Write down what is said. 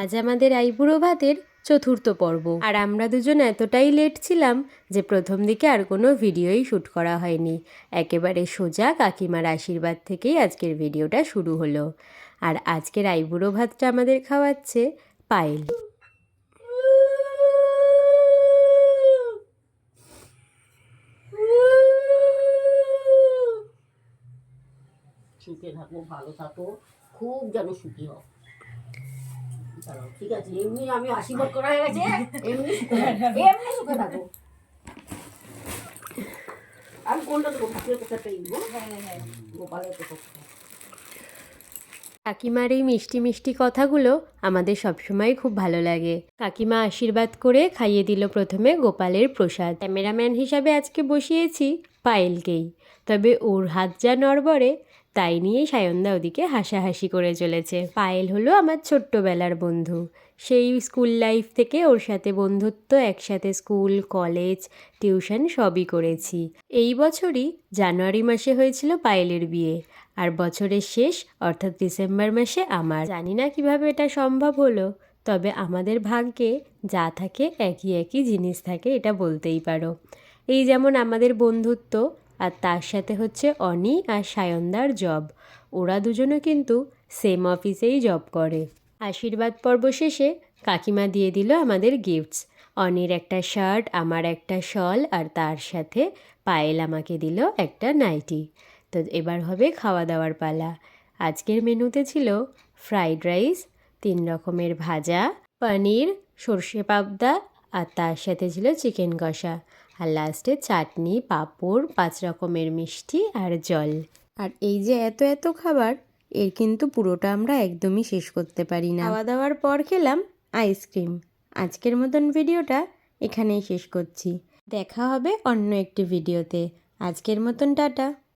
আজ আমাদের আইবুড়ো ভাতের চতুর্থ পর্ব। আর আমরা দুজন এতটাই লেট ছিলাম যে প্রথম দিকে আর কোনো ভিডিওই শ্যুট করা হয়নি। একেবারে সোজা কাকিমার আশীর্বাদ থেকেই আজকের ভিডিওটা শুরু হলো। আর আজকের আইবুড়ো ভাতটা আমাদের খাওয়াচ্ছে পায়েল। সুখে থাকো ভালো থাকো খুব যেন সুখী দাঁড়াও, ঠিক আছে এমনি আমি আশীর্বাদ করা হয়ে গেছে। এমনি এমনি সুখে থাকো। আমি কোনটা দেবো? ঠাকুরের কোথাটা ইনবো গোপালের কাকিমার এই মিষ্টি মিষ্টি কথাগুলো আমাদের সবসময় খুব ভালো লাগে। কাকিমা আশীর্বাদ করে খাইয়ে দিল প্রথমে গোপালের প্রসাদ। ক্যামেরাম্যান হিসাবে আজকে বসিয়েছি পায়েলকেই। তবে ওর হাত যা নড়বড়ে তাই নিয়েই সায়নদা ওদিকে হাসাহাসি করে চলেছে। পায়েল হলো আমার ছোট্টবেলার বন্ধু। সেই স্কুল লাইফ থেকে ওর সাথে বন্ধুত্ব, একসাথে স্কুল, কলেজ, টিউশন সবই করেছি। এই বছরই জানুয়ারি মাসে হয়েছিল পায়েলের বিয়ে। আর বছরের শেষ, অর্থাৎ ডিসেম্বর মাসে আমার। জানি না কীভাবে এটা সম্ভব হলো, তবে আমাদের ভাগ্যে যা থাকে একই একই জিনিস থাকে, এটা বলতেই পারো। এই যেমন আমাদের বন্ধুত্ব আর তার সাথে হচ্ছে অনি আর সায়নদার জব ওরা দুজনও কিন্তু সেম অফিসেই জব করে। আশীর্বাদ পর্ব শেষে কাকিমা দিয়ে দিল আমাদের গিফটস অনির একটা শার্ট আমার একটা শল আর তার সাথে পায়েল আমাকে দিল একটা নাইটি তো এবার হবে খাওয়া দাওয়ার পালা। আজকের মেনুতে ছিল ফ্রাইড রাইস তিন রকমের ভাজা, পনির, সর্ষে পাবদা আর তার সাথে ছিল চিকেন কষা। আর লাস্টে চাটনি পাঁপড় পাঁচ রকমের মিষ্টি আর জল। আর এই যে এত এত খাবার এর কিন্তু পুরোটা আমরা একদমই শেষ করতে পারি না। খাওয়া দাওয়ার পর খেলাম আইসক্রিম আজকের মতন ভিডিওটা এখানেই শেষ করছি। দেখা হবে অন্য একটি ভিডিওতে। আজকের মতন টাটা।